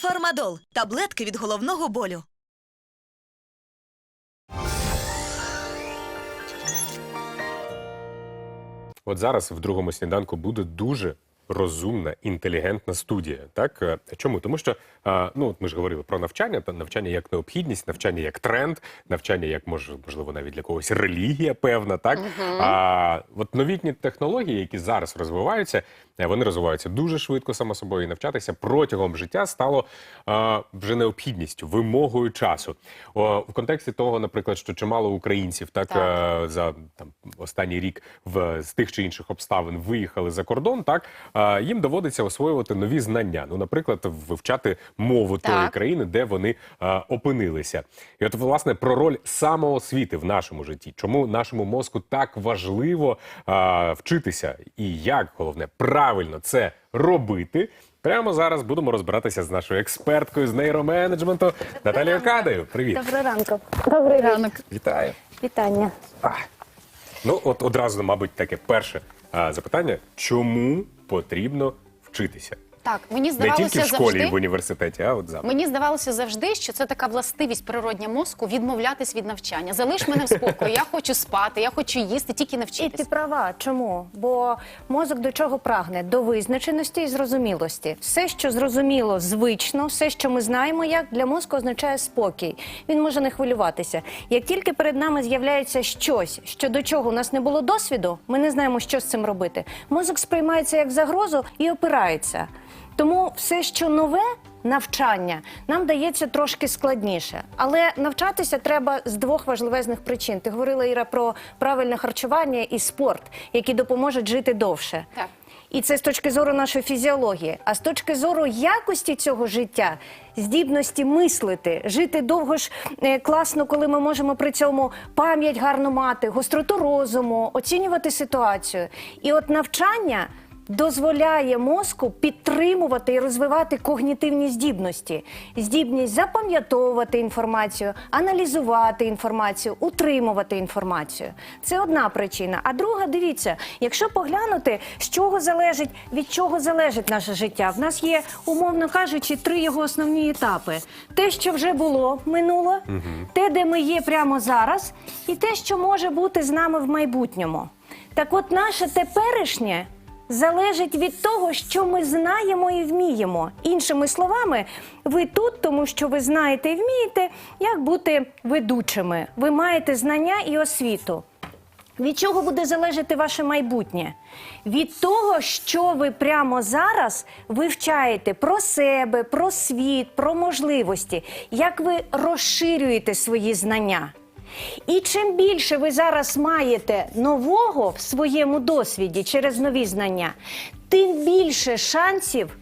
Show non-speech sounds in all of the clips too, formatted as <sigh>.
Фармадол таблетки від головного болю. От зараз в другому сніданку буде дуже розумна, інтелігентна студія. Так Е, чому? Тому що е, ну от ми ж говорили про навчання, та навчання як необхідність, навчання як тренд, навчання як може, можливо навіть для когось релігія певна. Так а от новітні технології, які зараз розвиваються, е, вони розвиваються дуже швидко, само собою, і навчатися протягом життя стало е, вже необхідністю, вимогою часу. О, в контексті того, наприклад, що чимало українців так, Так. за там останній рік в з тих чи інших обставин виїхали за кордон, так їм доводиться освоювати нові знання. Ну, наприклад, вивчати мову тої країни, де вони опинилися. І от власне про роль самоосвіти в нашому житті, чому нашому мозку так важливо вчитися, і як головне правильно це робити. Прямо зараз будемо розбиратися з нашою експерткою з нейроменеджменту Наталією Кадою. Привіт, Доброго ранку. Добрий ранок. вітаю. Вітання. А. Ну, от одразу, мабуть, таке перше запитання: чому потрібно вчитися? Так, мені Не здавалося тільки в школі і завжди. в університеті, а от завтра. Мені здавалося завжди, що це така властивість природня мозку відмовлятись від навчання. Залиш мене в спокою. Я хочу спати, я хочу їсти, тільки не І ти права. Чому? Бо мозок до чого прагне? До визначеності і зрозумілості. Все, що зрозуміло, звично, все, що ми знаємо, як для мозку означає спокій. Він може не хвилюватися. Як тільки перед нами з'являється щось, що до чого у нас не було досвіду, ми не знаємо, що з цим робити. Мозок сприймається як загрозу і опирається. Тому все, що нове, навчання, нам дається трошки складніше. Але навчатися треба з двох важливезних причин. Ти говорила Іра про правильне харчування і спорт, які допоможуть жити довше. Так. І це з точки зору нашої фізіології. А з точки зору якості цього життя, здібності мислити, жити довго ж е, класно, коли ми можемо при цьому пам'ять гарно мати, гостроту розуму, оцінювати ситуацію. І от навчання дозволяє мозку підтримувати і розвивати когнітивні здібності, здібність запам'ятовувати інформацію, аналізувати інформацію, утримувати інформацію. Це одна причина. А друга, дивіться, якщо поглянути, з чого залежить, від чого залежить наше життя, в нас є, умовно кажучи, три його основні етапи: те, що вже було минуло, те, де ми є прямо зараз, і те, що може бути з нами в майбутньому. Так, от наше теперішнє залежить від того, що ми знаємо і вміємо. Іншими словами, ви тут, тому що ви знаєте і вмієте, як бути ведучими. Ви маєте знання і освіту. Від чого буде залежати ваше майбутнє? Від того, що ви прямо зараз вивчаєте про себе, про світ, про можливості, як ви розширюєте свої знання. І чим більше ви зараз маєте нового в своєму досвіді через нові знання, тим більше шансів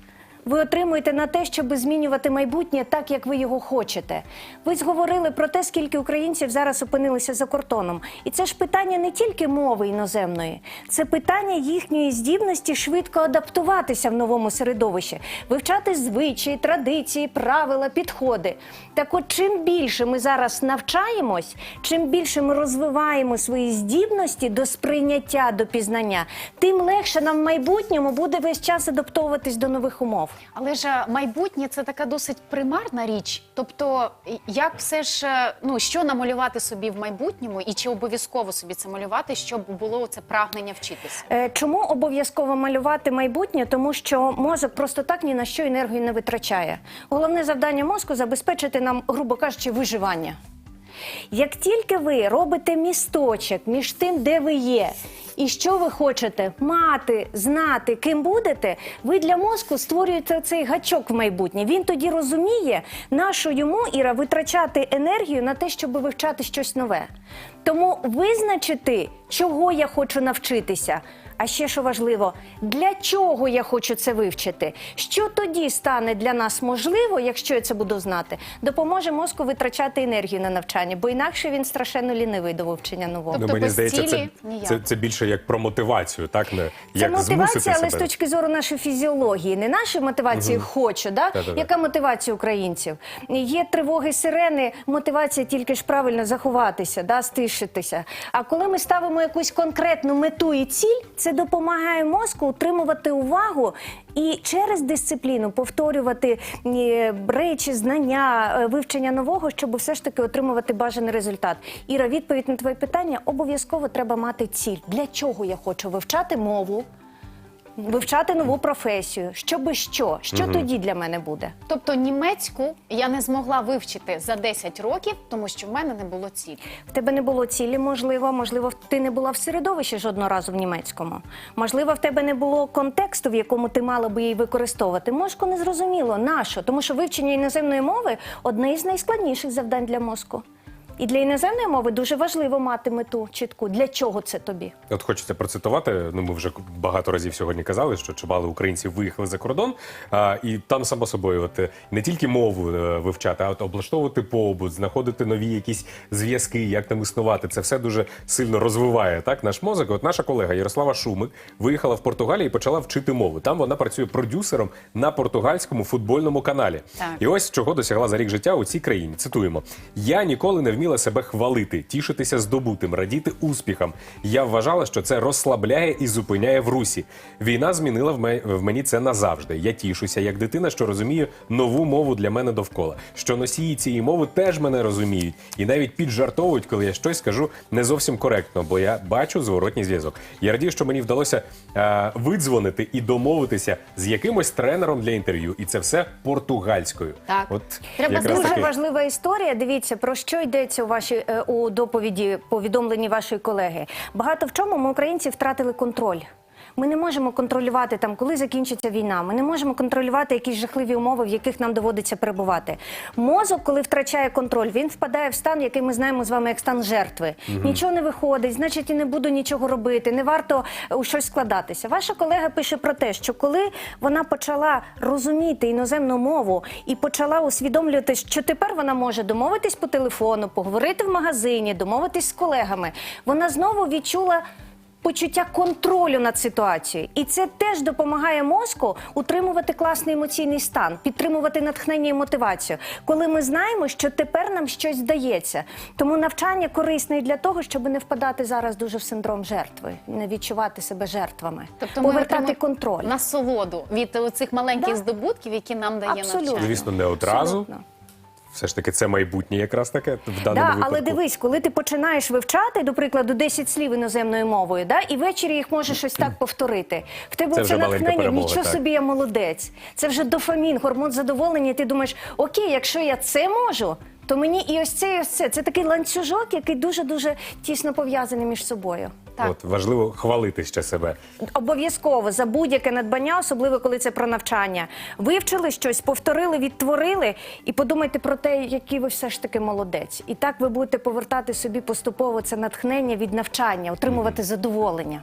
ви отримуєте на те, щоб змінювати майбутнє так, як ви його хочете. Ви зговорили про те, скільки українців зараз опинилися за кордоном. І це ж питання не тільки мови іноземної, це питання їхньої здібності швидко адаптуватися в новому середовищі, вивчати звичаї, традиції, правила, підходи. Так от, чим більше ми зараз навчаємось, чим більше ми розвиваємо свої здібності до сприйняття, до пізнання, тим легше нам в майбутньому буде весь час адаптовуватись до нових умов. Але ж е, майбутнє це така досить примарна річ. Тобто, як все ж е, ну що намалювати собі в майбутньому, і чи обов'язково собі це малювати, щоб було це прагнення вчитися? Е, Чому обов'язково малювати майбутнє? Тому що мозок просто так ні на що енергію не витрачає. Головне завдання мозку забезпечити нам, грубо кажучи, виживання. Як тільки ви робите місточок між тим, де ви є, і що ви хочете мати, знати, ким будете, ви для мозку створюєте цей гачок в майбутнє. Він тоді розуміє, на що йому Іра витрачати енергію на те, щоб вивчати щось нове. Тому визначити, чого я хочу навчитися. А ще що важливо, для чого я хочу це вивчити? Що тоді стане для нас можливо, якщо я це буду знати, допоможе мозку витрачати енергію на навчання, бо інакше він страшенно лінивий до вивчення нового. Тобто ну, мені здається, це, цілі ніяк. це, це більше як про мотивацію, так? Не, Це як мотивація, але з точки зору нашої фізіології, не нашої мотивації хочу. Да? Яка мотивація українців? Є тривоги сирени, мотивація тільки ж правильно заховатися, да? стишитися. А коли ми ставимо якусь конкретну мету і ціль, це Це допомагає мозку утримувати увагу і через дисципліну повторювати речі, знання, е, вивчення нового, щоб все ж таки отримувати бажаний результат. Іра, відповідь на твоє питання обов'язково треба мати ціль. Для чого я хочу вивчати мову? Вивчати нову професію, щоби що? Що тоді для мене буде? Тобто німецьку я не змогла вивчити за 10 років, тому що в мене не було цілі. В тебе не було цілі, можливо, можливо, ти не була в середовищі жодного разу в німецькому. Можливо, в тебе не було контексту, в якому ти мала би її використовувати. Мозку не зрозуміло, нащо? Тому що вивчення іноземної мови одне із найскладніших завдань для мозку. І для іноземної мови дуже важливо мати мету чітку. Для чого це тобі? От хочеться процитувати. Ну, ми вже багато разів сьогодні казали, що чимало українців виїхали за кордон, а, і там само собою, от е, не тільки мову е, вивчати, а от облаштовувати побут, знаходити нові якісь зв'язки, як там існувати. Це все дуже сильно розвиває так наш мозок. От наша колега Ярослава Шумик виїхала в Португалію і почала вчити мову. Там вона працює продюсером на португальському футбольному каналі. Так. І ось чого досягла за рік життя у цій країні. Цитуємо: я ніколи не вміла себе хвалити, тішитися здобутим, радіти успіхам. Я вважала, що це розслабляє і зупиняє в русі. Війна змінила в мені це назавжди. Я тішуся як дитина, що розуміє нову мову для мене довкола. Що носії цієї мови теж мене розуміють і навіть піджартовують, коли я щось скажу не зовсім коректно, бо я бачу зворотній зв'язок. Я радію, що мені вдалося е, видзвонити і домовитися з якимось тренером для інтерв'ю, і це все португальською. Так. от Треба Дуже таки- важлива історія. Дивіться, про що йдеться у вашій е, у доповіді, повідомлені вашої колеги. Багато в чому ми українці втратили контроль. Ми не можемо контролювати там, коли закінчиться війна. Ми не можемо контролювати якісь жахливі умови, в яких нам доводиться перебувати. Мозок, коли втрачає контроль, він впадає в стан, який ми знаємо з вами як стан жертви. Нічого не виходить, значить, і не буду нічого робити. Не варто е, у щось складатися. Ваша колега пише про те, що коли вона почала розуміти іноземну мову і почала усвідомлювати, що тепер вона може домовитись по телефону, поговорити в магазині, домовитись з колегами, вона знову відчула. Почуття контролю над ситуацією, і це теж допомагає мозку утримувати класний емоційний стан, підтримувати натхнення і мотивацію, коли ми знаємо, що тепер нам щось вдається. Тому навчання корисне і для того, щоб не впадати зараз дуже в синдром жертви, не відчувати себе жертвами, Тобто повертати контроль. насолоду від цих маленьких Да. здобутків, які нам дає Абсолютно. навчання. Звісно, не одразу. Абсолютно. Все ж таки, це майбутнє якраз таке в даному Да, випадку. але дивись, коли ти починаєш вивчати, до прикладу, 10 слів іноземною мовою, да, і ввечері їх можеш щось так повторити. В тебе Це це натхнення, перемога, нічого так. собі я молодець. Це вже дофамін, гормон задоволення. І ти думаєш, окей, якщо я це можу, то мені і ось це, і ось це. Це такий ланцюжок, який дуже дуже тісно пов'язаний між собою. Так. От важливо хвалити ще себе. Обов'язково за будь-яке надбання, особливо коли це про навчання. Вивчили щось, повторили, відтворили, і подумайте про те, який ви все ж таки молодець. І так ви будете повертати собі поступово це натхнення від навчання, отримувати задоволення.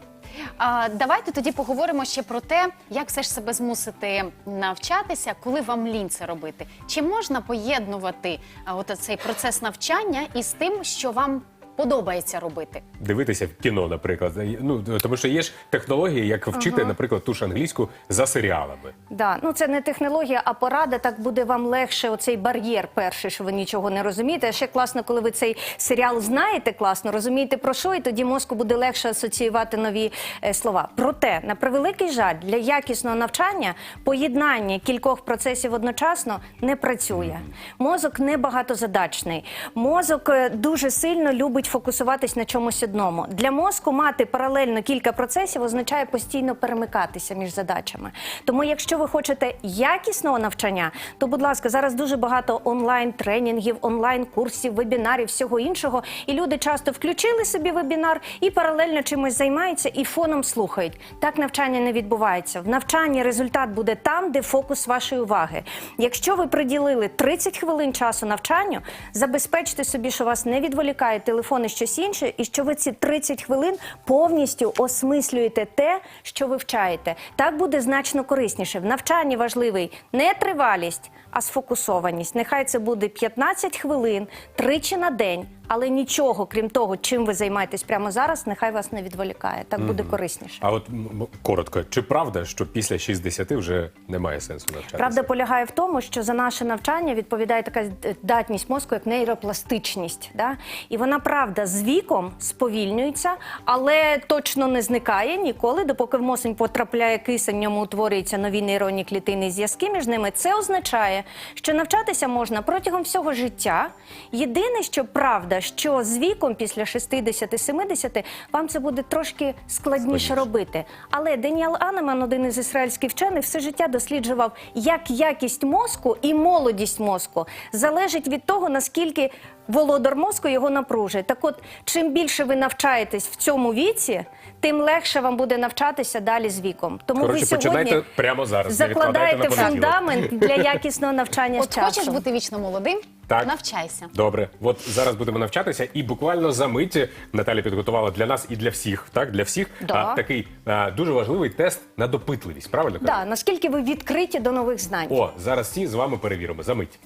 А, давайте тоді поговоримо ще про те, як все ж себе змусити навчатися, коли вам лінь це робити. Чи можна поєднувати а, от цей процес навчання із тим, що вам подобається робити? Дивитися в кіно, наприклад. Ну тому що є ж технології, як вчити, наприклад, ту ж англійську за серіалами. Да, ну це не технологія, а порада. Так буде вам легше оцей бар'єр. Перший, що ви нічого не розумієте. А ще класно, коли ви цей серіал знаєте класно, розумієте про що, і тоді мозку буде легше асоціювати нові е, слова. Проте, на превеликий жаль, для якісного навчання поєднання кількох процесів одночасно не працює. Мозок не багатозадачний. Мозок е, дуже сильно любить фокусуватись на чомусь одному. Для мозку мати паралельно кілька процесів означає постійно перемикатися між задачами. Тому, якщо ви хочете якісного навчання, то, будь ласка, зараз дуже багато онлайн-тренінгів, онлайн-курсів, вебінарів, всього іншого. І люди часто включили собі вебінар і паралельно чимось займаються і фоном слухають. Так навчання не відбувається. В навчанні результат буде там, де фокус вашої уваги. Якщо ви приділили 30 хвилин часу навчанню, забезпечте собі, що вас не відволікає телефон і щось інше, і що ви ці 30 хвилин повністю осмислюєте те, що вивчаєте. Так буде значно корисніше. В навчанні важливий не тривалість, а сфокусованість. Нехай це буде 15 хвилин тричі на день. але нічого, крім того, чим ви займаєтесь прямо зараз, нехай вас не відволікає. Так буде корисніше. А от м, коротко, чи правда, що після 60 вже немає сенсу навчатися? Правда полягає в тому, що за наше навчання відповідає така здатність мозку, як нейропластичність. Да? І вона правда з віком сповільнюється, але точно не зникає ніколи, допоки в мозок потрапляє кисень, в ньому утворюються нові нейронні клітини і зв'язки між ними. Це означає, що навчатися можна протягом всього життя. Єдине, що правда, що з віком після 60-70 вам це буде трошки складніше Складніше. робити. Але Деніал Анеман, один із ізраїльських вчених, все життя досліджував, як якість мозку і молодість мозку залежить від того, наскільки володар мозку його напружує. Так от, чим більше ви навчаєтесь в цьому віці, тим легше вам буде навчатися далі з віком. Тому Коротше, ви сьогодні починайте прямо зараз, не відкладайте закладаєте на понеділок. фундамент для якісного навчання з От хочеш часом. бути вічно молодим? Так. Навчайся. Добре, от зараз будемо навчатися, і буквально за мить Наталя підготувала для нас і для всіх, так для всіх Да. а, такий а, дуже важливий тест на допитливість. Правильно кажу? Да, наскільки ви відкриті до нових знань? О, зараз всі з вами перевіримо. За мить.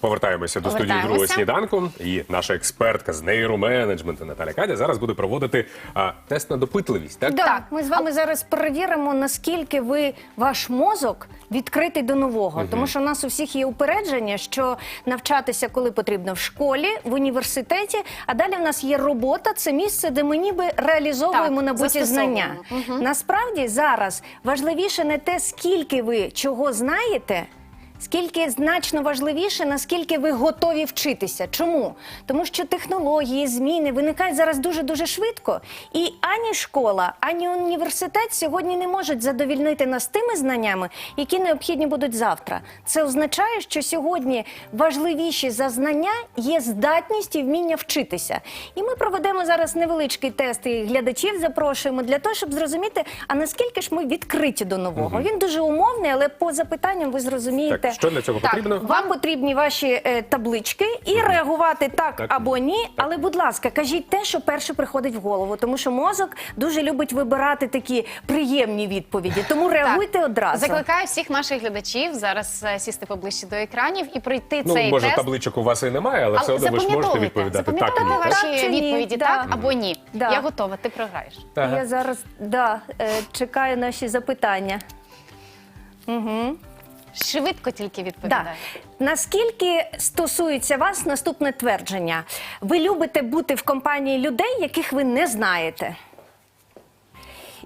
Повертаємося до студії другого сніданку. І наша експертка з нейроменеджменту Наталя Кадя зараз буде проводити а, тест на допитливість. Так? Да, Так. ми з вами зараз перевіримо, наскільки ви ваш мозок відкритий до нового. Тому що у нас у всіх є упередження, що навчатися, коли потрібно в школі, в університеті. А далі в нас є робота. Це місце, де ми ніби реалізовуємо Так, набуті застосовуємо. знання. Насправді зараз важливіше не те, скільки ви чого знаєте. Скільки значно важливіше, наскільки ви готові вчитися. Чому? Тому що технології, зміни виникають зараз дуже дуже швидко, і ані школа, ані університет сьогодні не можуть задовільнити нас тими знаннями, які необхідні будуть завтра. Це означає, що сьогодні важливіші за знання є здатність і вміння вчитися. І ми проведемо зараз невеличкий тест і глядачів запрошуємо для того, щоб зрозуміти, а наскільки ж ми відкриті до нового. Він дуже умовний, але по запитанням ви зрозумієте. Так, що для цього Так, потрібно? Вам потрібні ваші е, таблички і реагувати так, Так. або ні. Але, будь ласка, кажіть те, що перше приходить в голову, тому що мозок дуже любить вибирати такі приємні відповіді. Тому реагуйте Так. одразу. Закликаю всіх наших глядачів зараз е, сісти поближче до екранів і пройти Ну, цей може, тест. табличок у вас і немає, але все одно ви ж можете запам'ятовуйте, відповідати так і ні. запам'ятовуйте Так? ваші Так чи ні? відповіді Да. так або ні. Да. Я готова, ти програєш. Ага. Я зараз да, е, чекаю наші запитання. Швидко тільки Да. Наскільки стосується вас наступне твердження? Ви любите бути в компанії людей, яких ви не знаєте?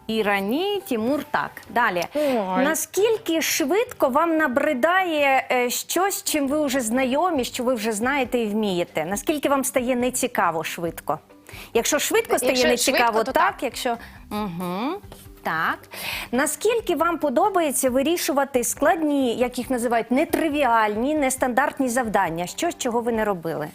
Ірані, Тімур, так. Далі. Ой. Наскільки швидко вам набридає е, щось, чим ви вже знайомі, що ви вже знаєте і вмієте? Наскільки вам стає нецікаво швидко? Якщо швидко стає Якщо нецікаво, швидко, то так. так. Якщо угу. Так. Наскільки вам подобається вирішувати складні, як їх називають, нетривіальні, нестандартні завдання? Щось, чого ви не робили?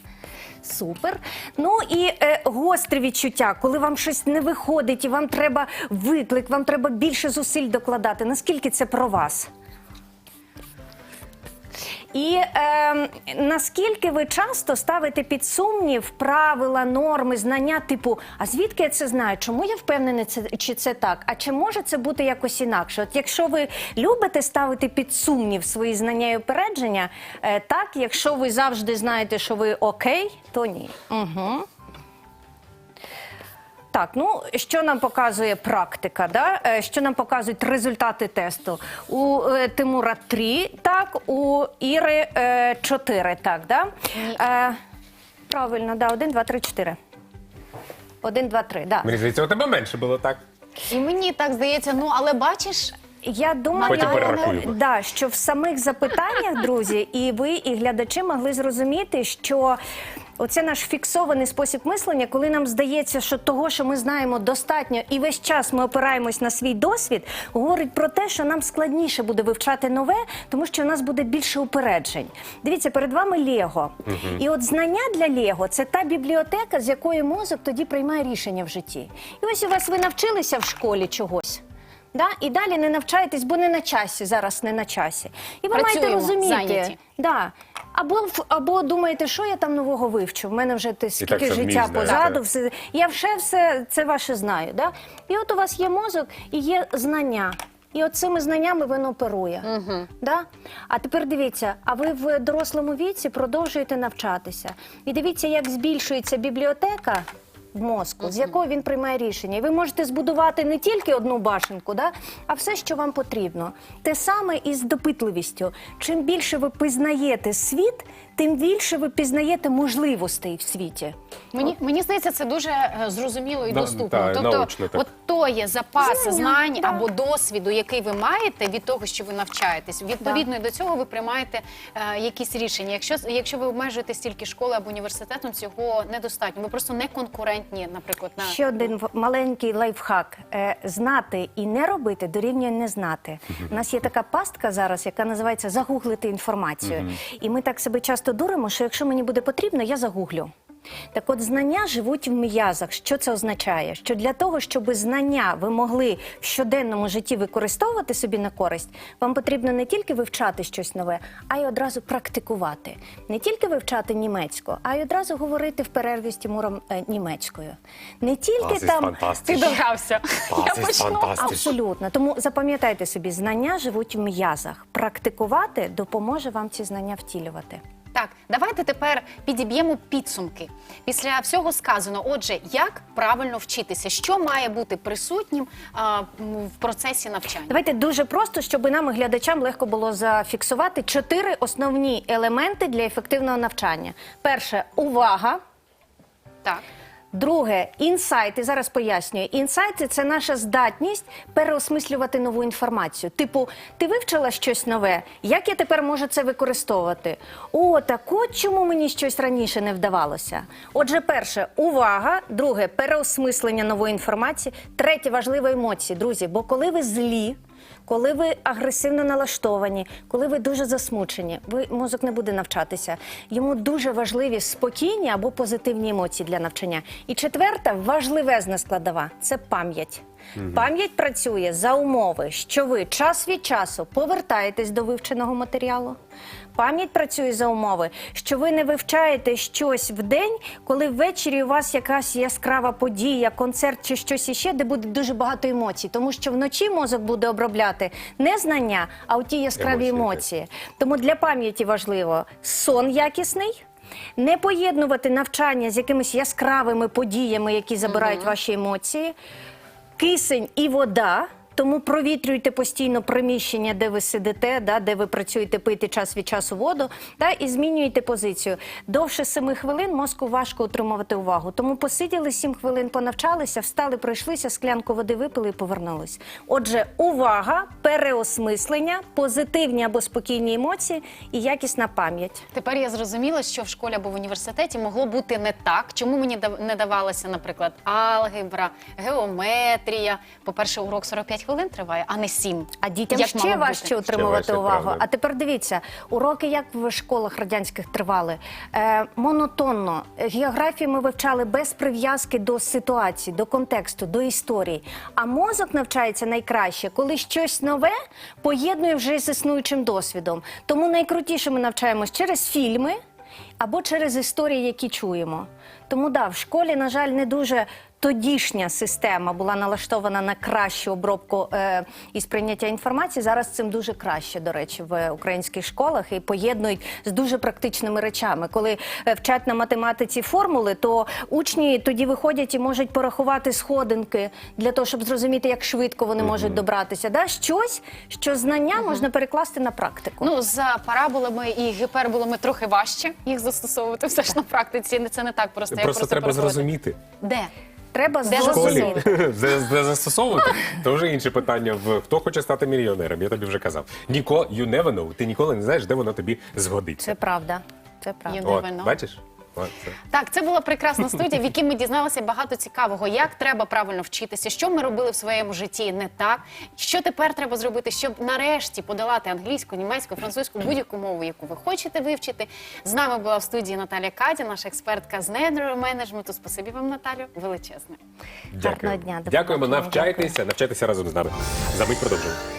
Супер. Ну і е, гострі відчуття, коли вам щось не виходить, і вам треба виклик, вам треба більше зусиль докладати. Наскільки це про вас? І е, наскільки ви часто ставите під сумнів правила, норми, знання, типу, а звідки я це знаю? Чому я впевнений, це, чи це так? А чи може це бути якось інакше? От якщо ви любите ставити під сумнів свої знання і опередження, е, так, якщо ви завжди знаєте, що ви окей, то ні. Угу. Так, ну що нам показує практика? Да? Е, Що нам показують результати тесту? У е, Тимура 3, так, у Іри е, 4, так, да? Е, правильно, да, 1, 2, 3, 4. 1, 2, 3, да. Мені здається, у тебе менше було так. І мені так здається, ну але бачиш, Я думаю, Потім перерахуємо. да, що в самих запитаннях, друзі, і ви, і глядачі могли зрозуміти, що оце наш фіксований спосіб мислення, коли нам здається, що того, що ми знаємо, достатньо, і весь час ми опираємось на свій досвід, говорить про те, що нам складніше буде вивчати нове, тому що у нас буде більше упереджень. Дивіться, перед вами Лего. І от знання для Лего це та бібліотека, з якої мозок тоді приймає рішення в житті. І ось у вас ви навчилися в школі чогось. Да? І далі не навчаєтесь, бо не на часі, зараз не на часі. І ви маєте розуміти. зайняті. Да. Або, в- або думаєте, що я там нового вивчу? В мене вже ти скільки так, життя знаєте. позаду, все, я вже все це ваше знаю. Да? І от у вас є мозок і є знання. І от цими знаннями він оперує. Угу. Да? А тепер дивіться, а ви в дорослому віці продовжуєте навчатися. І дивіться, як збільшується бібліотека мозку, з якого він приймає рішення. І ви можете збудувати не тільки одну башенку, да? а все, що вам потрібно. Те саме і з допитливістю. Чим більше ви пізнаєте світ, тим більше ви пізнаєте можливостей в світі. Мені, мені здається, це дуже е, зрозуміло і Да, доступно. та, тобто, наочно так. от то є запас Знання, знань да. або досвіду, який ви маєте від того, що ви навчаєтесь. Відповідно до цього ви приймаєте е, якісь рішення. Якщо якщо ви обмежуєте стільки школи або університетом, цього недостатньо. Ви просто не конкурентні, наприклад, на Ще один в- маленький лайфхак: Е, знати і не робити дорівнює не знати. У нас є така пастка зараз, яка називається загуглити інформацію. І ми так себе часто дуримо, що якщо мені буде потрібно, я загуглю. Так от знання живуть в м'язах. Що це означає? Що для того, щоб знання ви могли в щоденному житті використовувати собі на користь, вам потрібно не тільки вивчати щось нове, а й одразу практикувати. Не тільки вивчати німецьку, а й одразу говорити в перерві з Тимуром е, німецькою. Не тільки там ти догрався. Я почну. Абсолютно. Тому запам'ятайте собі, знання живуть в м'язах. Практикувати допоможе вам ці знання втілювати. Так, давайте тепер підіб'ємо підсумки. Після всього сказано, отже, як правильно вчитися, що має бути присутнім а, в процесі навчання. Давайте дуже просто, щоб нам і глядачам легко було зафіксувати чотири основні елементи для ефективного навчання. Перше увага. Так. Друге інсайти. Зараз пояснюю. Інсайти це наша здатність переосмислювати нову інформацію. Типу, ти вивчила щось нове, як я тепер можу це використовувати? О, так от чому мені щось раніше не вдавалося. Отже, перше увага, друге переосмислення нової інформації, третє важливе емоції, друзі. Бо коли ви злі. Коли ви агресивно налаштовані, коли ви дуже засмучені, ви мозок не буде навчатися. Йому дуже важливі спокійні або позитивні емоції для навчання. І четверта важливезна складова це пам'ять. Пам'ять працює за умови, що ви час від часу повертаєтесь до вивченого матеріалу. Пам'ять працює за умови, що ви не вивчаєте щось в день, коли ввечері у вас якась яскрава подія, концерт чи щось іще, де буде дуже багато емоцій. Тому що вночі мозок буде обробляти не знання, а ті яскраві Емоції, емоції. Тому для пам'яті важливо сон якісний. Не поєднувати навчання з якимись яскравими подіями, які забирають ваші емоції, кисень і вода. Тому провітрюйте постійно приміщення, де ви сидите, да, де ви працюєте, пийте час від часу воду, да, і змінюєте позицію. Довше семи хвилин мозку важко утримувати увагу. Тому посиділи сім хвилин, понавчалися, встали, пройшлися, склянку води випили і повернулись. Отже, увага, переосмислення, позитивні або спокійні емоції і якісна пам'ять. Тепер я зрозуміла, що в школі або в університеті могло бути не так. Чому мені не давалося, наприклад, алгебра, геометрія. По-перше, урок 45 хвилин триває, а не 7. А дітям Як ще важче бути? утримувати важче, увагу. правда. А тепер дивіться, уроки як в школах радянських тривали е, монотонно. Географію ми вивчали без прив'язки до ситуації, до контексту, до історії. А мозок навчається найкраще, коли щось нове поєднує вже з існуючим досвідом. Тому найкрутіше ми навчаємось через фільми. Або через історії, які чуємо. Тому да, в школі, на жаль, не дуже тодішня система була налаштована на кращу обробку е, і сприйняття інформації. Зараз цим дуже краще, до речі, в українських школах і поєднують з дуже практичними речами. Коли е, вчать на математиці формули, то учні тоді виходять і можуть порахувати сходинки для того, щоб зрозуміти, як швидко вони можуть добратися. Да? Щось, що знання можна перекласти на практику. Ну, за параболами і гіперболами трохи важче їх застосовувати все ж на практиці. Це не так просто. як Просто треба переходити. зрозуміти. Де? Треба Де В школі зрозуміти. <laughs> де, де застосовувати, Це вже інше питання. В хто хоче стати мільйонером, я тобі вже казав. Ніко, you never know. Ти ніколи не знаєш, де воно тобі згодиться. Це правда. Це правда. You От, never know. бачиш? Так, це була прекрасна студія, в якій ми дізналися багато цікавого, як треба правильно вчитися, що ми робили в своєму житті не так, що тепер треба зробити, щоб нарешті подолати англійську, німецьку, французьку, будь-яку мову, яку ви хочете вивчити. З нами була в студії Наталя Катя, наша експертка з нейроменеджменту. Спасибі вам, Наталю, величезне. Дякую. дня, Дякуємо, навчайтеся, навчайтеся разом з нами. За мить продовжуємо.